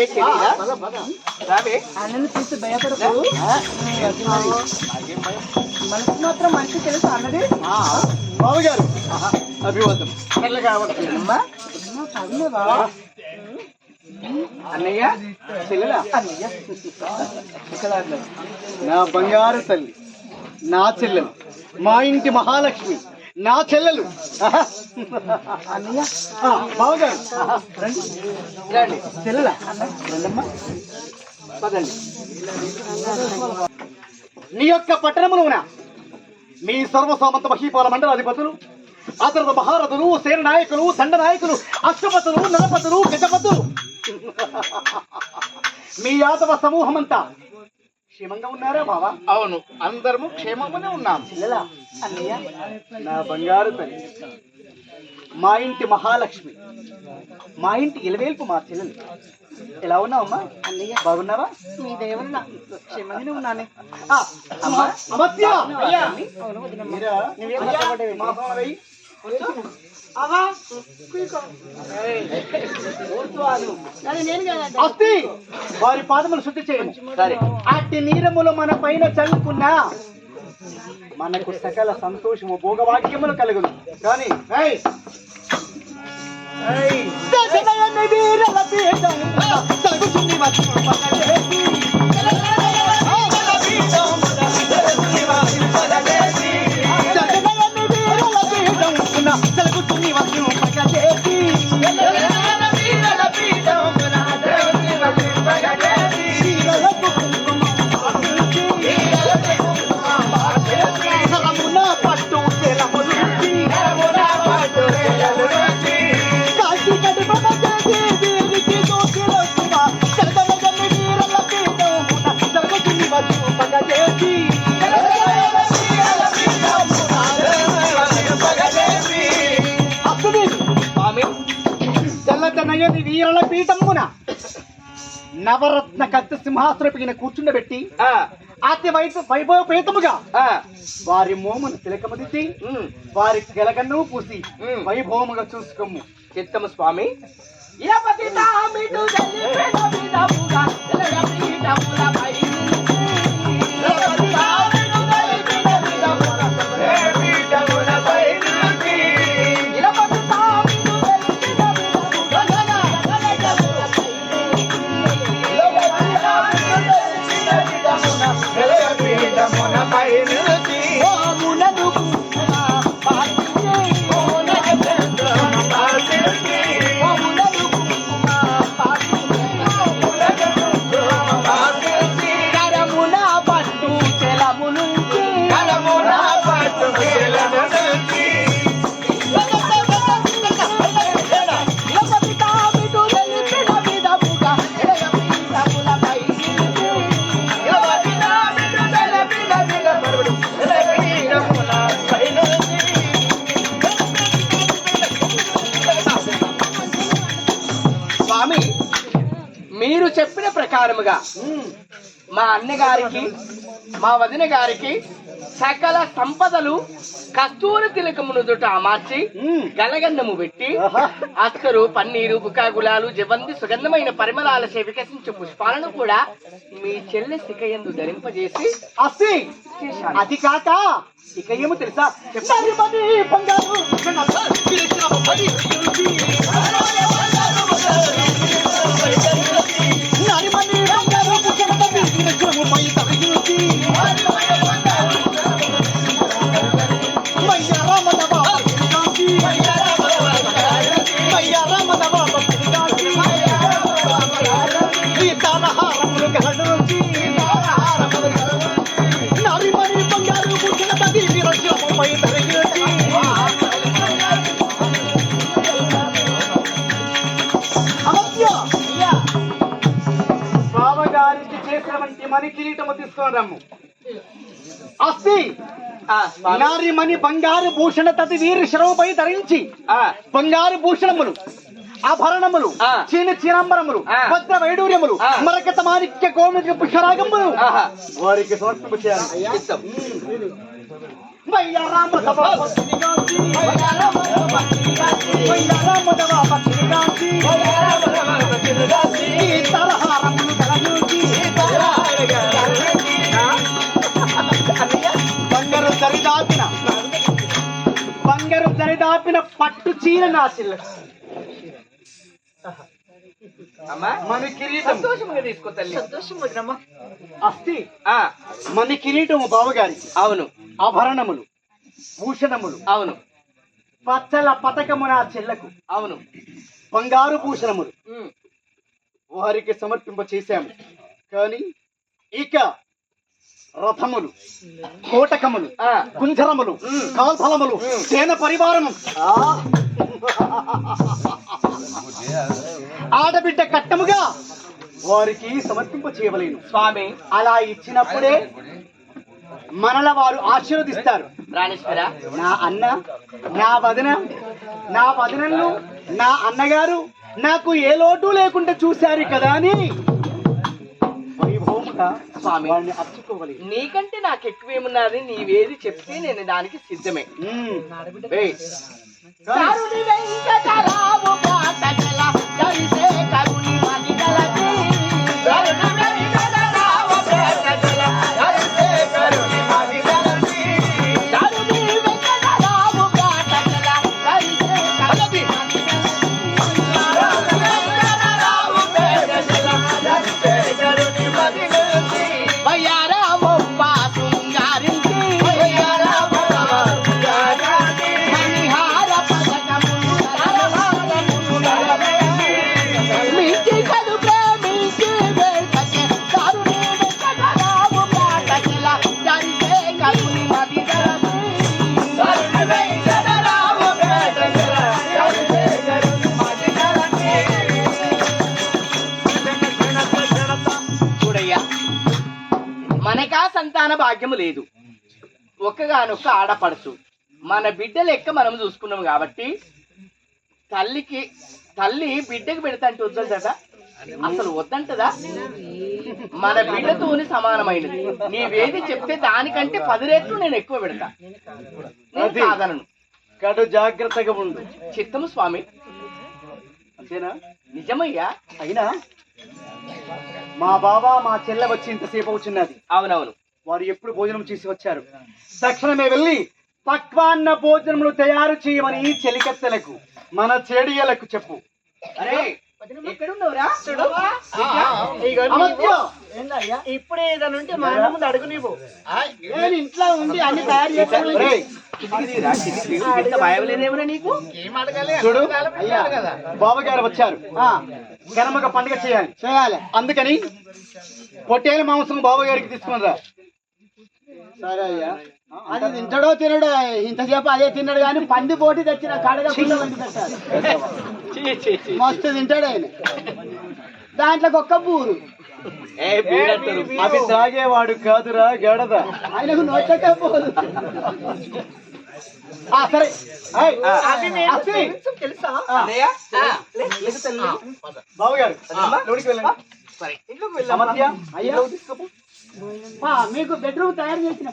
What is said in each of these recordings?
రావే రావే అన్నను చూసి భయపడకు. మనసు మాత్రం మంచి తెలుసు అన్నది. అభివాదం అమ్మా అమ్మా, పర్లేవా? అన్నయ్య చెల్లెలా? అన్నయ్య. నా బంగారు తల్లి నా చెల్లెలు మా ఇంటి మహాలక్ష్మి. నా చెల్లెలు. బావగారు. రండి. చెల్లెలా? రండమ్మా. పదండి. నీ యొక్క పట్టణములోన మీ సర్వసామంత మహీపాల మండలాధిపతులు ఆ తర్వాత మహారథులు సేన నాయకులు దండ నాయకులు అష్టపతులు నరపతులు గజపతులు. మీ యాదవ సమూహం అంతా క్షేమంగా ఉన్నారా బావా అవును అందరము క్షేమమునే ఉన్నాం అన్నయ్య? నా బంగారు తల్లి. మా ఇంటి మహాలక్ష్మి. మా ఇంటి ఇలవేల్పు మా చెల్లెలు. ఎలా ఉన్నావమ్మా అన్నయ్య. బాగున్నావా? మీ దేవుడు క్షేమంగానే ఉన్నానే. ఆ, అమ్మా అమత్య! అయ్యా అవును వదినమ్మా. మీరా? నువ్వేం కష్టపడ్డావు? అస్తి వారి పాదములు శుద్ధి చేయము సరే. అట్టి నీరములు మన పైన చల్లుకున్నా మనకు సకల సంతోషము భోగవాక్యములు కలుగును. కానీ వీరల పీఠం, వీరల పీఠమున నవరత్న కత్తి సింహాసనపైన కూర్చుండబెట్టి ఆ, అతి వైపు వైభవపేతముగా ఆ, వారి మోమును తిలకమదిద్ది వారి కిలకన్ను పూసి. వైభవముగా చూసుకోము. చిత్తము స్వామి. మోమునను ప్రకారముగా మా అన్నగారికి మా వదిన గారికి సకల సంపదలు కస్తూరి తిలకమును దుట అమార్చి. గలగంధము పెట్టి ఆహా. అస్కరు పన్నీరు బుకాగులాలు జవంతి సుగంధమైన పరిమళాల వికసించే పుష్పాలను కూడా మీ చెల్లె శిఖయందు ధరింపజేసి అస్తి. అది కాక ఇక ఏమో తెలుసా తరిగించి. అమర్త్య! బావగారికి చేసినటువంటి మణి కిరీటము తీసుకొని రమ్ము అస్తి. నారి మణి బంగారు భూషణ తది వీరి శరముపై ధరించి ఆ, బంగారు భూషణములు ఆభరణములు. చీని చీనంబరములు. భద్ర వైడూర్యములు. మరకత మాణిక్య గోమిక ఈ తరహారములు కలగూచి. బంగారు సరిదాపిన. బంగారు సరిదాపిన పట్టు చీర మన కిరీటం. ఆ, మన కిరీటము బావగారి అవును. ఆభరణములు. భూషణములు. అవును. పచ్చల పతకము నా చెల్లకు. అవును. బంగారు భూషణములు. వారికి సమర్పింప చేశాము. కానీ ఇక రథములు కోటకములు కుంజరములు. కాల్ఫలములు. సేన పరివారము. ఆడబిడ్డ కట్టముగా వారికి సమర్పింప చేయవలేను. స్వామి. అలా ఇచ్చినప్పుడే మనల వారు ఆశీర్వదిస్తారు. రాణేశ్వర నా అన్న నా వదిన నా వదినలు నా అన్నగారు నాకు ఏ లోటు లేకుండా చూశారు కదా అని నీకంటే నాకు ఎక్కువేమున్నది నీవేది చెప్తే నేను దానికి సిద్ధమే. భాగ్యము లేదు. ఒక్కగానొక్క ఆడపడుచు. మన బిడ్డ లెక్క మనం చూసుకున్నాం కాబట్టి తల్లికి తల్లి బిడ్డకి పెడతాంటే వద్దంటట అసలు వద్దంటదా? మన బిడ్డతోని సమానమైనది. నీవేది చెప్తే దానికంటే పది రెట్లు నేను ఎక్కువ పెడతా. నేను. కాదనను. కడు జాగ్రత్తగా ఉండు. చిత్తము స్వామి. అంతేనా? నిజమయ్యా? అయినా మా బాబా మా చెల్లె వచ్చి ఇంతసేపు అవుతున్నది అవునవును. వారు ఎప్పుడు భోజనం చేసి వచ్చారు? తక్షణమే వెళ్ళి పక్వాన్న భోజనములు తయారు చేయమని చెలికత్తెలకు మన చెడియలకు చెప్పు. అరే! ఇప్పుడు ఏదైనా ఉంటే మా అన్న ముందు అడుగు నీవు. నేను ఇంట్లో ఉండి అన్ని తయారు చూడు. అయ్యా. బావగారు వచ్చారు. గనమగ పండుగ చేయాలి. చేయాలి. అందుకని పొట్టేల మాంసం బావగారికి తీసుకున్నదా సరే అయ్యా. అది తింటాడో తినడో ఇంతసేపు అదే తిన్నాడు కానీ పంది పోటీ తెచ్చిన కడగా పెట్టాలి మస్తు తింటాడు ఆయన. దాంట్లోకి ఒక్క పూరు అవి తాగేవాడు కాదురా గడద. ఆయనకు నోట్లకే పోదు. సరే. తెలుసా బావగారు లోనికి వెళ్ళండి. సమత్య అయ్యా. మీకు బెడ్రూమ్ తయారు చేసిన.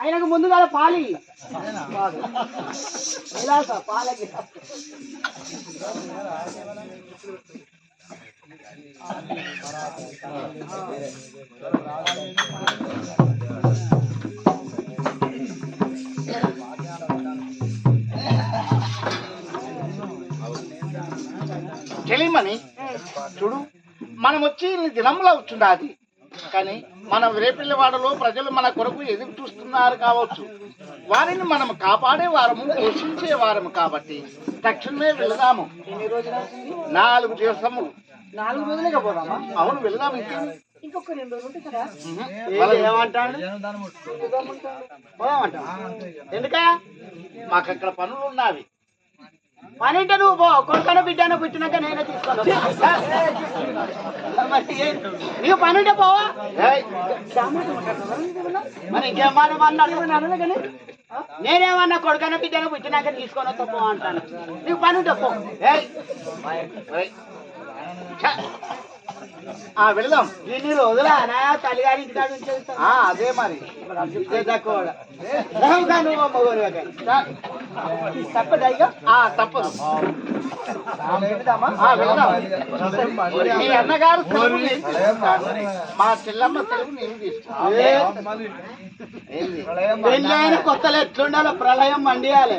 ఆయనకు ముందుగా పాలి. విలాస పాలకి. చూడు మనం వచ్చి ఇన్ని దినములు అవుతున్నది కానీ మన రేపిల్లవాడలో ప్రజలు మన కొరకు ఎదురు చూస్తున్నారు కావచ్చు. వారిని మనం కాపాడే వారము పోషించే వారము కాబట్టి తక్షణమే వెళదాము. నాలుగు దివసములు నాలుగు పోదామా? అవును వెళదాం ఇంకేమి ఇంకొక రెండు రోజులు కదా. ఏమంటాడు? ఎందుక? మాకు అక్కడ పనులు ఉన్నవి. పని అంటే నువ్వు పో కొడుకన బిడ్డన పుట్టినాక నేనే తీసుకోను నీకు పని ఉంటే పోవా? మరి ఇంకేమన్నా అన్నాడు కానీ? నేనేమన్నా కొడుకన బిడ్డన పుట్టినాక తీసుకొని వస్తా పో అంటాను. నీకు పని ఉంటే పో. ఆ వెళదాం. ఇన్ని రోజులా నా తల్లిగారి ఇంటి కాడ అదే మరి. తప్పదా ఇక ఆ తప్పదు మీ అన్నగారు. మా చెల్లమ్మ సెలవు నేను? పెళ్ళైన కొత్తలు ఎట్లుండాలో ప్రళయం మండియాలి.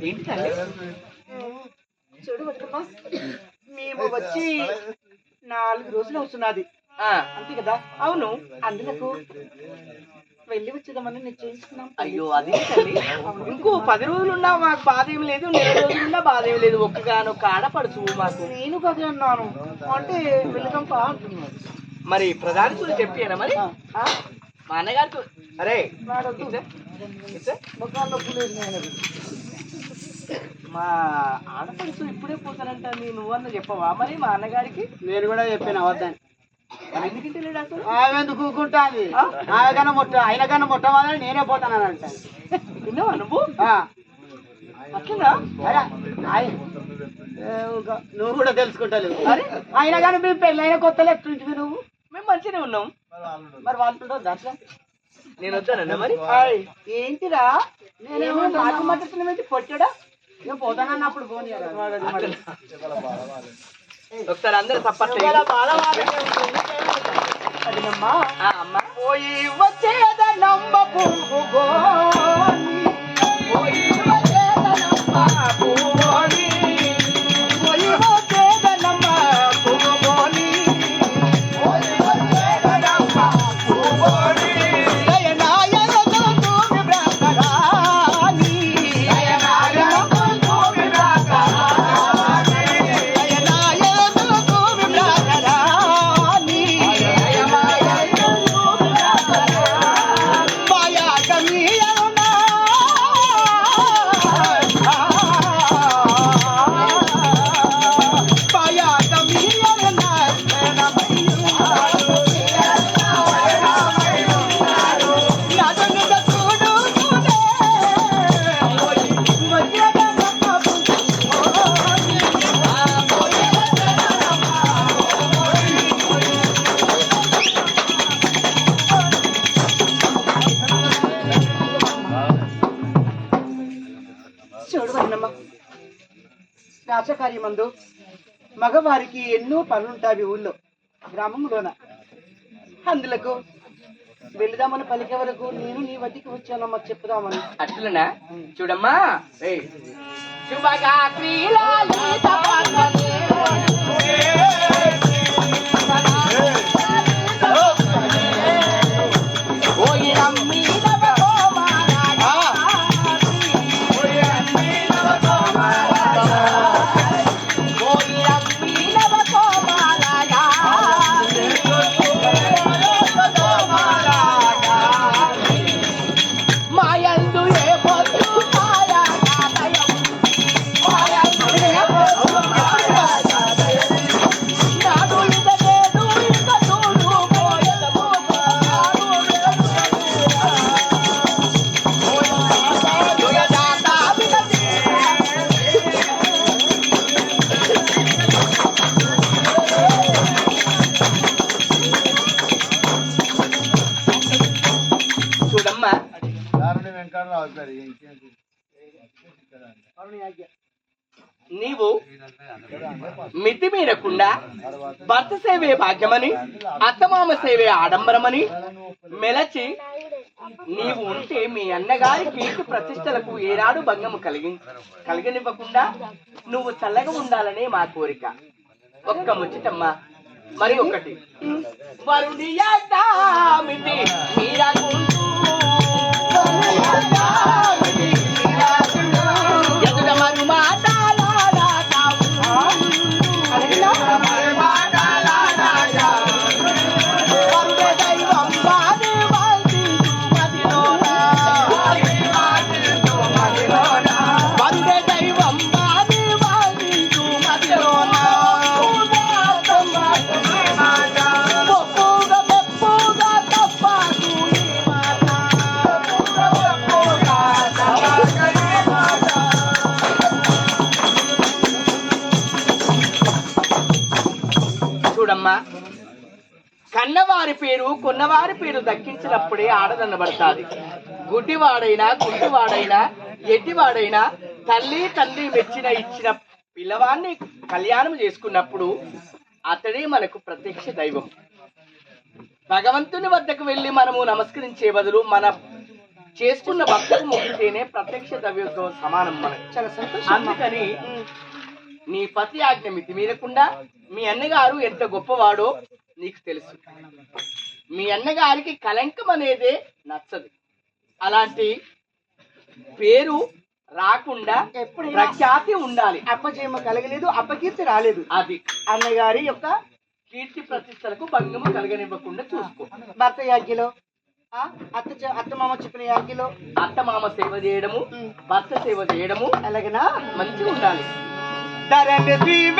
ఏంటి తల్లి చూడు మేము వచ్చి నాలుగు రోజులు అవుతున్నది. అంతే కదా? అవును అందులకు వెళ్ళి వచ్చేదామని నిశ్చయించుకున్నాం అయ్యో అది తల్లి ఇంకో పది రోజులున్నా మాకు బాధ ఏమి లేదు నెల రోజులున్నా బాధ ఏమి లేదు ఒక్కగానొక్క ఆడపడుచు మాకు. నేను కదే అన్నాను. అంటే పా అంటున్నాను. మరి ప్రధాని గురించి చెప్పారా మరి? మా అన్నగారికి అరే. ముఖాలు నొప్పులు. మా ఆడపడుచు ఇప్పుడే పోతానంట నీ నువ్వన్న చెప్పవా? మరి మా అన్నగారికి? నేను కూడా చెప్పాను అవద్దని. మరి ఎందుకంటే లేడు అసలు? ఆమె ఎందుకు ఊరుకుంటాంది ఆమె కన్నా ముట్ట ఆయన కన్నా ముట్టవాలని నేనే పోతానని అంటాను విన్నావా నువ్వు అరే, ఊక, నువ్వు కూడా తెలుసుకుంటావు ఆయన కానీ మీ పెళ్ళైన కొత్తలు ఎట్లుంటివి నువ్వు? మేము మంచిగానే ఉన్నాం. మరి వాళ్ళతో దర్శనం నేను వద్దానన్నా మరి? ఏంటిరా? నేనేమో నాకు మద్దతు ఏంటి పొట్టాడా నేను పోతానన్నప్పుడు పోనీ ఒకసారి అందరు అమ్మా. పోయి వచ్చేదనమ్మ పువ్వు రాసకార్యమందు మగవారికి ఎన్నో పనులుంటావి ఊళ్ళో గ్రామంలోన అందులకు వెళదామని పలికే వరకు నేను నీ వద్దకి వచ్చానమ్మా చెప్పుదామని. అట్లనా? చూడమ్మా. శుభగాత్రి నీవు మితిమీరకుండా భర్త సేవే భాగ్యమని అత్తమామ సేవే ఆడంబరమని మెలచి నీవు ఉంటే మీ అన్నగారి కీర్తి ప్రతిష్టలకు ఏనాడు భంగము కలిగి కలిగనివ్వకుండా నువ్వు చల్లగా ఉండాలనే మా కోరిక. ఒక్క ముచ్చటమ్మా. మరి ఒకటి. వరుడి మీరాకుంటూ పేరు కొన్నవారి పేరు దక్కించినప్పుడే ఆడదనబడతాది గుడ్డివాడైనా గుడ్డివాడైనా ఎడ్డివాడైనా తల్లి తండ్రి మెచ్చిన ఇచ్చిన పిల్లవాన్ని కళ్యాణం చేసుకున్నప్పుడు అతడే మనకు ప్రత్యక్ష దైవం. భగవంతుని వద్దకు వెళ్ళి మనము నమస్కరించే బదులు మన చేసుకున్న భక్తులు ముగితేనే ప్రత్యక్ష దైవంతో సమానం మనకు. చాలా సంతోషం. అందుకని నీ పతి ఆజ్ఞ మితి మీరకుండా మీ అన్నగారు ఎంత గొప్పవాడో నీకు తెలుసు. మీ అన్నగారికి కలంకం అనేదే నచ్చదు. అలాంటి పేరు రాకుండా ఎప్పుడైనా ప్రఖ్యాతి ఉండాలి. అప్పజయమ కలగలేదు అప్పకీర్తి రాలేదు. అది. అన్నగారి యొక్క కీర్తి ప్రతిష్టలకు భంగము కలగనివ్వకుండా చూసుకో. భర్త యాజ్ఞలో అత్త అత్త మామ చెప్పిన యాజ్ఞలో. అత్తమామ సేవ చేయడము భర్త సేవ చేయడము అలాగనా? మంచిగా ఉండాలి. ధరణి శ్రీ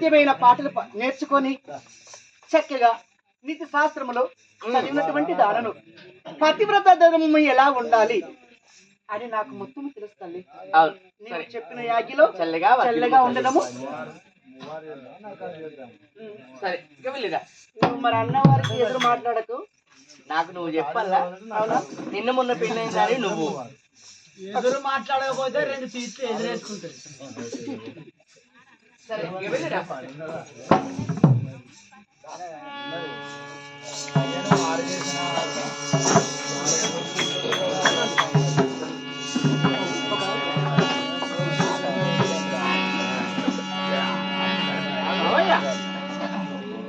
సత్యమైన పాటలు నేర్చుకొని చక్కగా నీతి శాస్త్రములో చదివినటువంటి దానను పతివ్రత ధర్మము ఎలా ఉండాలి అని నాకు మొత్తం తెలుసు తల్లి సరే. చెప్పిన యాగిలో చల్లగా చల్లగా ఉండడము. సరే నువ్వు మరి అన్నవారికి ఎదురు మాట్లాడకు. నాకు నువ్వు చెప్పాలా? అవునా? నిన్న మొన్న పెళ్ళైందని నువ్వు. ఎదురు మాట్లాడకపోతే రెండు సీట్లు ఎదురేసుకుంటారు సరే